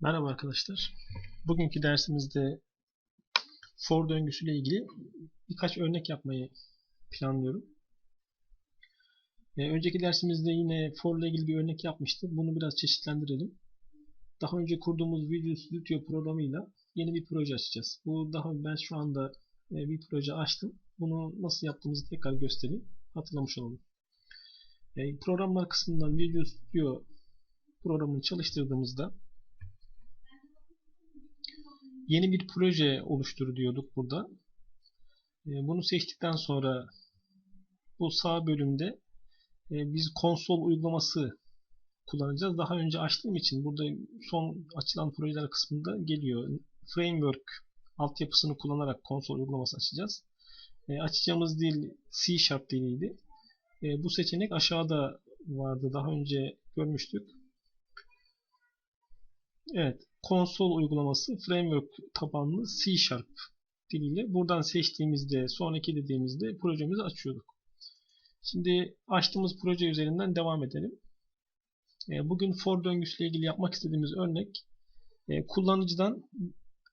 Merhaba arkadaşlar. Bugünkü dersimizde for döngüsüyle ilgili birkaç örnek yapmayı planlıyorum. Ee, önceki dersimizde yine for ile ilgili bir örnek yapmıştık. Bunu biraz çeşitlendirelim. Daha önce kurduğumuz Visual Studio programıyla yeni bir proje açacağız. Bu daha ben şu anda e, bir proje açtım. Bunu nasıl yaptığımızı tekrar göstereyim. Hatırlamış olalım. E, programlar kısmından Visual Studio programını çalıştırdığımızda yeni bir proje oluştur diyorduk burada. E, bunu seçtikten sonra bu sağ bölümde e, biz konsol uygulaması kullanacağız. Daha önce açtığım için burada son açılan projeler kısmında geliyor. Framework altyapısını kullanarak konsol uygulaması açacağız. E, açacağımız dil C Sharp diliydi. Bu seçenek aşağıda vardı. Daha önce görmüştük. Evet konsol uygulaması framework tabanlı C Sharp diliyle buradan seçtiğimizde sonraki dediğimizde projemizi açıyorduk. Şimdi açtığımız proje üzerinden devam edelim. E, bugün for döngüsüyle ilgili yapmak istediğimiz örnek e, kullanıcıdan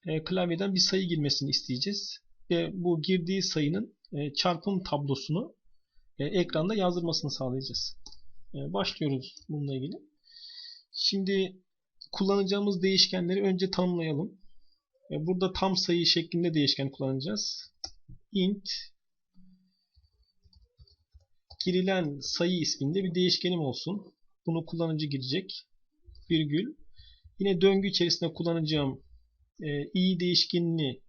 e, klavyeden bir sayı girmesini isteyeceğiz. Ve bu girdiği sayının çarpım tablosunu ekranda yazdırmasını sağlayacağız. Başlıyoruz bununla ilgili. Şimdi kullanacağımız değişkenleri önce tanımlayalım. Burada tam sayı şeklinde değişken kullanacağız. int girilen sayı isminde bir değişkenim olsun. Bunu kullanıcı girecek. Virgül. Yine döngü içerisinde kullanacağım e, i değişkenini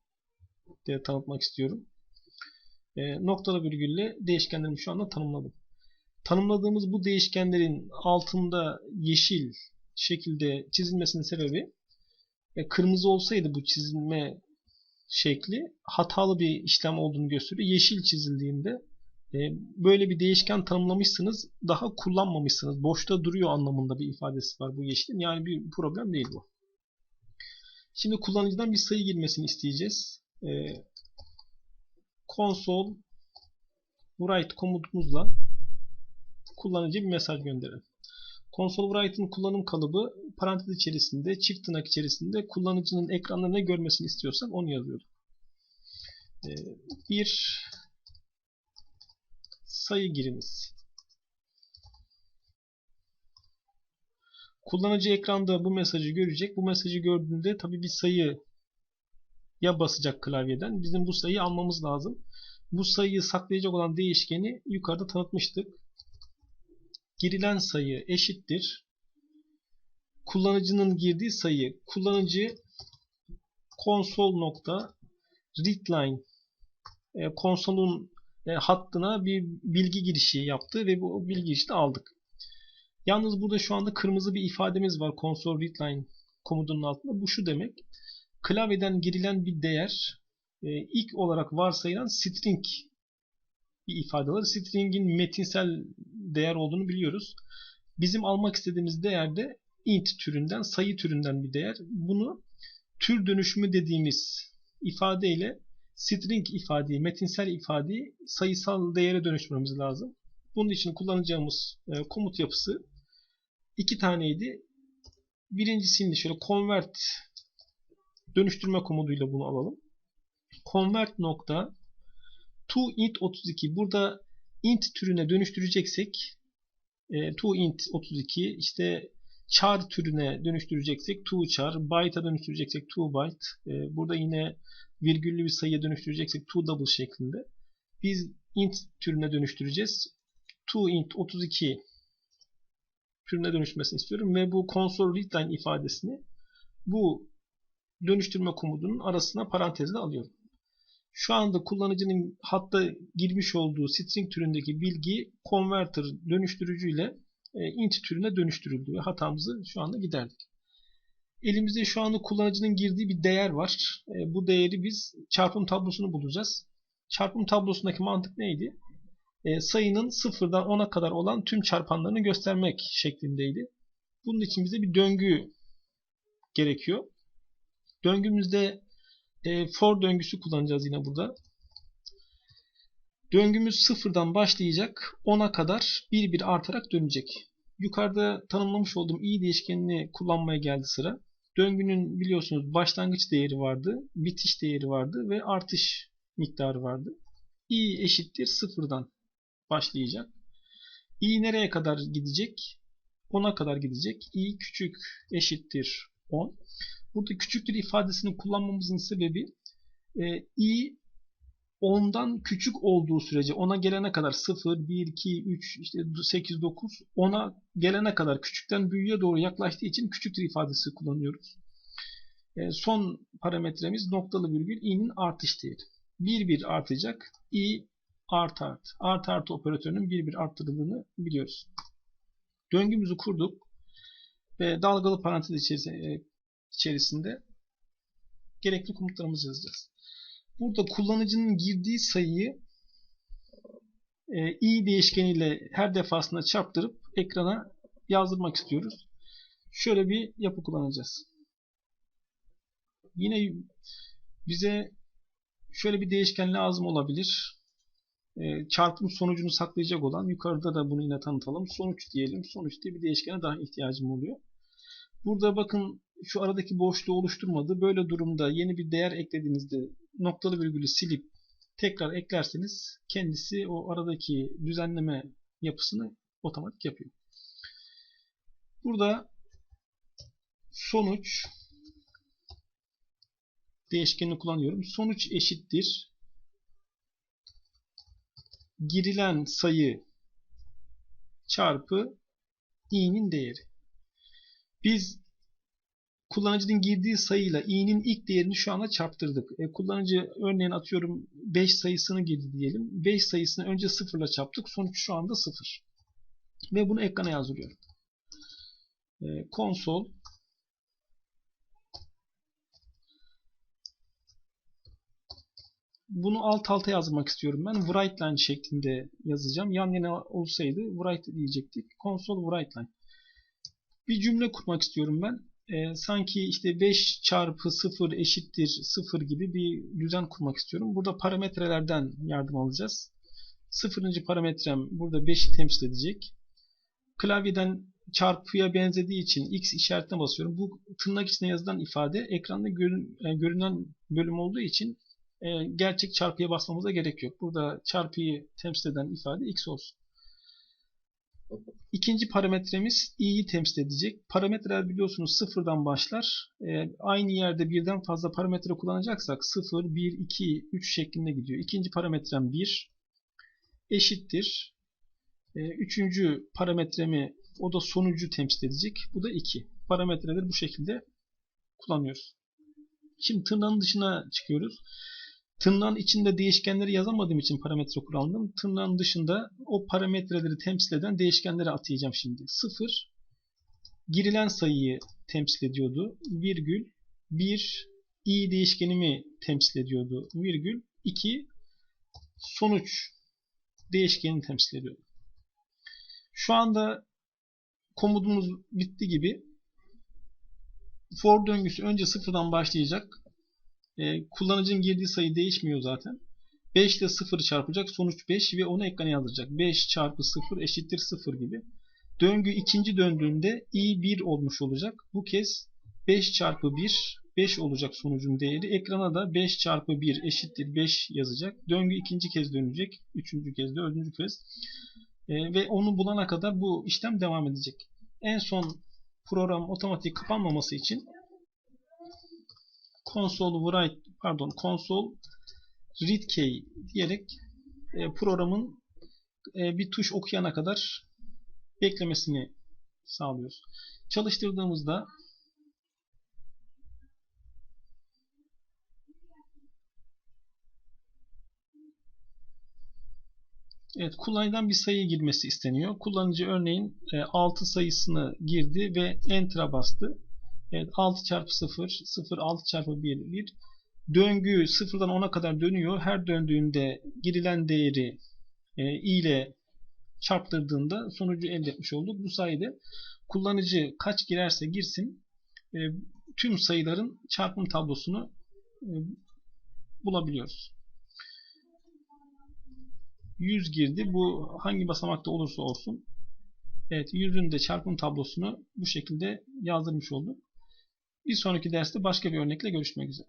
de tanıtmak istiyorum. E, noktalı virgülle değişkenlerimi şu anda tanımladım. Tanımladığımız bu değişkenlerin altında yeşil şekilde çizilmesinin sebebi e, kırmızı olsaydı bu çizilme şekli hatalı bir işlem olduğunu gösteriyor. Yeşil çizildiğinde e, böyle bir değişken tanımlamışsınız daha kullanmamışsınız. Boşta duruyor anlamında bir ifadesi var bu yeşilin. Yani bir problem değil bu. Şimdi kullanıcıdan bir sayı girmesini isteyeceğiz. E, console write komutumuzla kullanıcı bir mesaj gönderelim. Console Write'ın kullanım kalıbı parantez içerisinde, çift tırnak içerisinde kullanıcının ekranda ne görmesini istiyorsak onu yazıyorduk. Ee, bir sayı giriniz. Kullanıcı ekranda bu mesajı görecek. Bu mesajı gördüğünde tabii bir sayı ya basacak klavyeden. Bizim bu sayıyı almamız lazım. Bu sayıyı saklayacak olan değişkeni yukarıda tanıtmıştık girilen sayı eşittir. Kullanıcının girdiği sayı kullanıcı konsol nokta readline e, konsolun e, hattına bir bilgi girişi yaptı ve bu bilgi girişi aldık. Yalnız burada şu anda kırmızı bir ifademiz var konsol readline komutunun altında. Bu şu demek. Klavyeden girilen bir değer e, ilk olarak varsayılan string bir ifade var. String'in metinsel değer olduğunu biliyoruz. Bizim almak istediğimiz değer de int türünden, sayı türünden bir değer. Bunu tür dönüşümü dediğimiz ifadeyle string ifadeyi, metinsel ifadeyi sayısal değere dönüştürmemiz lazım. Bunun için kullanacağımız e, komut yapısı iki taneydi. Birincisini şöyle convert dönüştürme komutuyla bunu alalım. Convert nokta to int 32 burada int türüne dönüştüreceksek e, to int 32 işte char türüne dönüştüreceksek to char, byte'a dönüştüreceksek to byte, e, burada yine virgüllü bir sayıya dönüştüreceksek to double şeklinde. Biz int türüne dönüştüreceğiz. To int 32 türüne dönüşmesini istiyorum ve bu console readline ifadesini bu dönüştürme komudunun arasına parantezle alıyorum. Şu anda kullanıcının hatta girmiş olduğu string türündeki bilgi converter dönüştürücüyle e, int türüne dönüştürüldü ve hatamızı şu anda giderdik. Elimizde şu anda kullanıcının girdiği bir değer var. E, bu değeri biz çarpım tablosunu bulacağız. Çarpım tablosundaki mantık neydi? E, sayının sıfırdan 10'a kadar olan tüm çarpanlarını göstermek şeklindeydi. Bunun için bize bir döngü gerekiyor. Döngümüzde e, for döngüsü kullanacağız yine burada. Döngümüz sıfırdan başlayacak. 10'a kadar bir bir artarak dönecek. Yukarıda tanımlamış olduğum i değişkenini kullanmaya geldi sıra. Döngünün biliyorsunuz başlangıç değeri vardı, bitiş değeri vardı ve artış miktarı vardı. i eşittir sıfırdan başlayacak. i nereye kadar gidecek? 10'a kadar gidecek. i küçük eşittir 10. Burada küçüktür ifadesini kullanmamızın sebebi e, i 10'dan küçük olduğu sürece 10'a gelene kadar 0, 1, 2, 3, işte 8, 9 10'a gelene kadar küçükten büyüğe doğru yaklaştığı için küçüktür ifadesi kullanıyoruz. E, son parametremiz noktalı virgül i'nin artış değeri. 1 1 artacak. i artı artı. Artı artı operatörünün 1 1 arttırıldığını biliyoruz. Döngümüzü kurduk ve dalgalı parantez e, içerisinde gerekli komutlarımızı yazacağız. Burada kullanıcının girdiği sayıyı e, i değişkeniyle her defasında çarptırıp ekrana yazdırmak istiyoruz. Şöyle bir yapı kullanacağız. Yine bize şöyle bir değişken lazım olabilir. E, çarpım sonucunu saklayacak olan yukarıda da bunu yine tanıtalım. Sonuç diyelim. Sonuç diye bir değişkene daha ihtiyacım oluyor. Burada bakın şu aradaki boşluğu oluşturmadı. Böyle durumda yeni bir değer eklediğinizde noktalı virgülü silip tekrar eklerseniz kendisi o aradaki düzenleme yapısını otomatik yapıyor. Burada sonuç değişkenini kullanıyorum. Sonuç eşittir girilen sayı çarpı i'nin değeri. Biz kullanıcının girdiği sayıyla i'nin ilk değerini şu anda çarptırdık. E, kullanıcı örneğin atıyorum 5 sayısını girdi diyelim. 5 sayısını önce 0 ile çarptık. Sonuç şu anda 0. Ve bunu ekrana yazdırıyorum. E, konsol bunu alt alta yazmak istiyorum ben. Write line şeklinde yazacağım. Yan yana olsaydı write diyecektik. Console write line. Bir cümle kurmak istiyorum ben. Ee, sanki işte 5 çarpı 0 eşittir 0 gibi bir düzen kurmak istiyorum. Burada parametrelerden yardım alacağız. Sıfırıncı parametrem burada 5'i temsil edecek. Klavyeden çarpıya benzediği için x işaretine basıyorum. Bu tırnak içinde yazılan ifade ekranda görün, e, görünen bölüm olduğu için e, gerçek çarpıya basmamıza gerek yok. Burada çarpıyı temsil eden ifade x olsun. İkinci parametremiz i'yi temsil edecek. Parametreler biliyorsunuz sıfırdan başlar. E, aynı yerde birden fazla parametre kullanacaksak 0, 1, 2, 3 şeklinde gidiyor. İkinci parametrem 1 eşittir. E, üçüncü parametremi o da sonucu temsil edecek. Bu da 2. Parametreleri bu şekilde kullanıyoruz. Şimdi tırnağın dışına çıkıyoruz. Tırnağın içinde değişkenleri yazamadığım için parametre kullandım. Tırnağın dışında o parametreleri temsil eden değişkenleri atayacağım şimdi. 0 girilen sayıyı temsil ediyordu. Virgül 1 i değişkenimi temsil ediyordu. Virgül 2 sonuç değişkenini temsil ediyordu. Şu anda komutumuz bitti gibi for döngüsü önce sıfırdan başlayacak. E, kullanıcının girdiği sayı değişmiyor zaten. 5 ile 0 çarpacak. Sonuç 5 ve onu ekrana yazdıracak. 5 çarpı 0 eşittir 0 gibi. Döngü ikinci döndüğünde i 1 olmuş olacak. Bu kez 5 çarpı 1 5 olacak sonucun değeri. Ekrana da 5 çarpı 1 eşittir 5 yazacak. Döngü ikinci kez dönecek. Üçüncü kez, dördüncü kez. E, ve onu bulana kadar bu işlem devam edecek. En son program otomatik kapanmaması için console write pardon console read key diyerek e, programın e, bir tuş okuyana kadar beklemesini sağlıyoruz. Çalıştırdığımızda Evet, kullanıcıdan bir sayı girmesi isteniyor. Kullanıcı örneğin 6 e, sayısını girdi ve Enter'a bastı. Evet 6 çarpı 0, 0, 6 çarpı 1, 1. Döngü 0'dan 10'a kadar dönüyor. Her döndüğünde girilen değeri e, i ile çarptırdığında sonucu elde etmiş olduk. Bu sayede kullanıcı kaç girerse girsin e, tüm sayıların çarpım tablosunu e, bulabiliyoruz. 100 girdi. Bu hangi basamakta olursa olsun. Evet 100'ün de çarpım tablosunu bu şekilde yazdırmış olduk. Bir sonraki derste başka bir örnekle görüşmek üzere.